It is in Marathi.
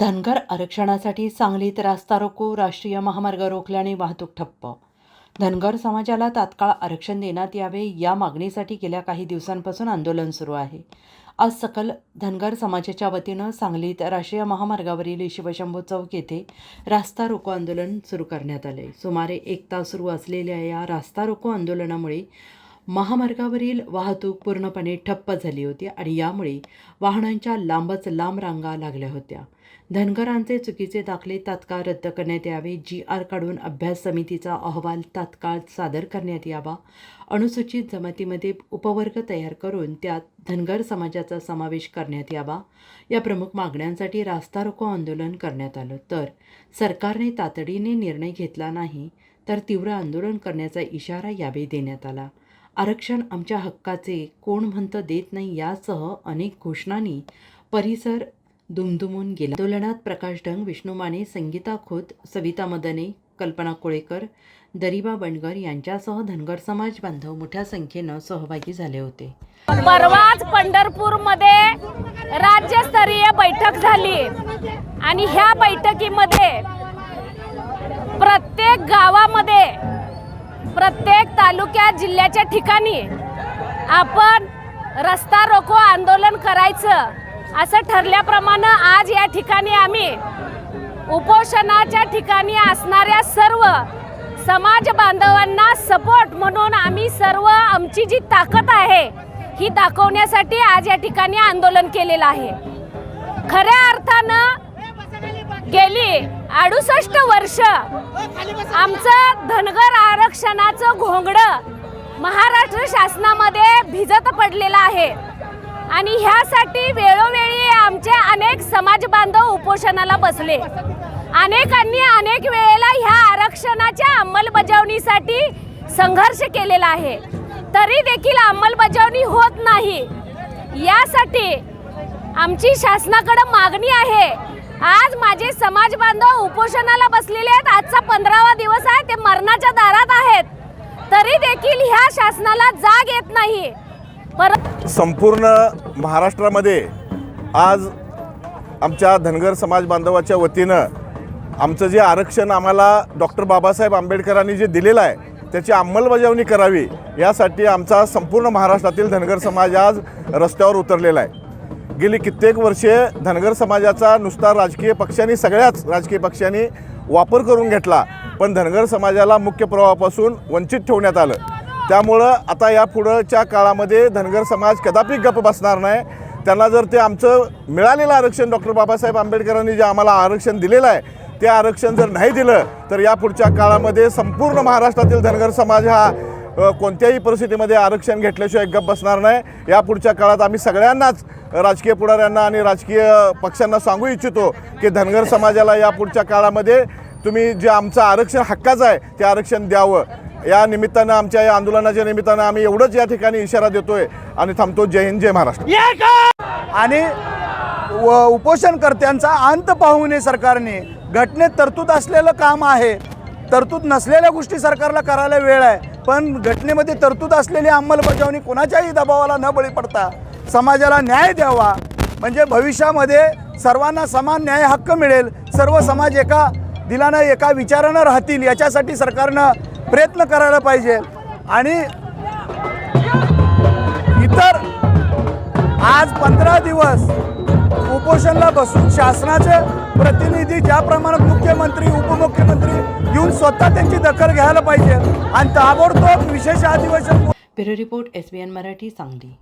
धनगर आरक्षणासाठी सांगलीत रास्ता रोको राष्ट्रीय महामार्ग रोखल्याने वाहतूक ठप्प. धनगर समाजाला तात्काळ आरक्षण देण्यात यावे या मागणीसाठी गेल्या काही दिवसांपासून आंदोलन सुरू आहे. आज सकल धनगर समाजाच्या वतीनं सांगलीत राष्ट्रीय महामार्गावरील शिवशंभू चौक येथे रास्ता रोको आंदोलन सुरू करण्यात आले सुमारे एक तास सुरू असलेल्या या रास्ता रोको आंदोलनामुळे महामार्गावरील वाहतूक पूर्णपणे ठप्प झाली होती आणि यामुळे वाहनांच्या लांबच लांब रांगा लागल्या होत्या. धनगरांचे चुकीचे दाखले तात्काळ रद्द करण्यात यावे जी आर काढून अभ्यास समितीचा अहवाल तात्काळ सादर करण्यात यावा अनुसूचित जमातीमध्ये उपवर्ग तयार करून त्यात धनगर समाजाचा समावेश करण्यात यावा या प्रमुख मागण्यांसाठी रास्ता रोको आंदोलन करण्यात आलं. तर सरकारने तातडीने निर्णय घेतला नाही तर तीव्र आंदोलन करण्याचा इशारा यावेळी देण्यात आला. आरक्षण आमच्या हक्काचे कोण म्हणतं देत नाही यासह अनेक घोषणांनी परिसर दुमदुमून गेला. आंदोलनात प्रकाश ढंग विष्णू माने संगीता खोत सविता मदने कल्पना कोळेकर दरिबा बंडगर यांच्यासह धनगर समाज बांधव मोठ्या संख्येनं सहभागी झाले होते. परवाच पंढरपूरमध्ये राज्यस्तरीय बैठक झाली आणि ह्या बैठकीमध्ये प्रत्येक गावामध्ये प्रत्येक तालुक्यात जिल्ह्याच्या ठिकाणी आपण रस्ता रोको आंदोलन करायचं असं ठरल्याप्रमाणे आज या ठिकाणी आम्ही उपोषणाच्या ठिकाणी असणाऱ्या सर्व समाज बांधवांना सपोर्ट म्हणून आम्ही सर्व आमची जी ताकद आहे ही दाखवण्यासाठी आज या ठिकाणी आंदोलन केलेलं आहे. खऱ्या अर्थानं गेली अडुसष्ट वर्ष. आमचं धनगर आरक्षणाचं घोंगडं महाराष्ट्र शासनामध्ये भिजत पडलेलं आहे. आणि ह्यासाठी वेळोवेळी आमचे अनेक समाज बांधव उपोषणाला बसले. अनेकांनी अनेक वेळेला ह्या आरक्षणाच्या अंमलबजावणीसाठी संघर्ष केलेला आहे. तरी देखील अंमलबजावणी होत नाही. यासाठी आमची शासनाकडं मागणी आहे आज माझे समाज बांधव उपोषणाला बसलेले आहेत. आजचा पंधरावा दिवस आहे. ते मरणाच्या दारात आहेत. तरी देखील ह्या शासनाला जाग येत नाही. पर संपूर्ण महाराष्ट्रामध्ये आज आमच्या धनगर समाज बांधवाच्या वतीनं आमचं जे आरक्षण आम्हाला डॉक्टर बाबासाहेब आंबेडकरांनी जे दिलेलं आहे त्याची अंमलबजावणी करावी यासाठी आमचा संपूर्ण महाराष्ट्रातील धनगर समाज आज रस्त्यावर उतरलेला आहे. गेली कित्येक वर्षे धनगर समाजाचा नुसता राजकीय पक्षांनी सगळ्याच राजकीय पक्षांनी वापर करून घेतला. पण धनगर समाजाला मुख्य प्रवाहापासून वंचित ठेवण्यात आलं. त्यामुळं आता या पुढच्या काळामध्ये धनगर समाज कदापि गप्प बसणार नाही. त्यांना जर ते आमचं मिळालेलं आरक्षण डॉक्टर बाबासाहेब आंबेडकरांनी जे आम्हाला आरक्षण दिलेलं आहे ते आरक्षण जर नाही दिलं तर या पुढच्या काळामध्ये संपूर्ण महाराष्ट्रातील धनगर समाज हा कोणत्याही परिस्थितीमध्ये आरक्षण घेतल्याशिवाय गप्प बसणार नाही. या पुढच्या काळात आम्ही सगळ्यांनाच राजकीय पुढाऱ्यांना आणि राजकीय पक्षांना सांगू इच्छितो की धनगर समाजाला या पुढच्या काळामध्ये तुम्ही जे आमचं आरक्षण हक्काचं आहे ते आरक्षण द्यावं. या निमित्तानं आमच्या या आंदोलनाच्या निमित्तानं आम्ही एवढंच या ठिकाणी इशारा देतोय आणि थांबतो. जय हिंद जय महाराष्ट्र. आणि व उपोषणकर्त्यांचा अंत पाहू नये सरकारने. घटनेत तरतूद असलेलं काम आहे. तरतूद नसलेल्या गोष्टी सरकारला करायला वेळ आहे. पण घटनेमध्ये तरतूद असलेली अंमलबजावणी कोणाच्याही दबावाला न बळी पडता समाजाला न्याय द्यावा. म्हणजे भविष्यामध्ये सर्वांना समान न्याय हक्क मिळेल. सर्व समाज एका दिलानं एका विचारानं राहतील याच्यासाठी सरकारनं प्रयत्न करायला पाहिजे. आणि इतर आज पंधरा दिवस उपोषणला बसून शासनाचे प्रतिनिधी ज्या प्रमाणात मुख्यमंत्री उपमुख्यमंत्री येऊन स्वतः त्यांची दखल घ्यायला पाहिजे आणि ताबडतोब विशेष अधिवेशन bureau report S B N Marathi Sangli.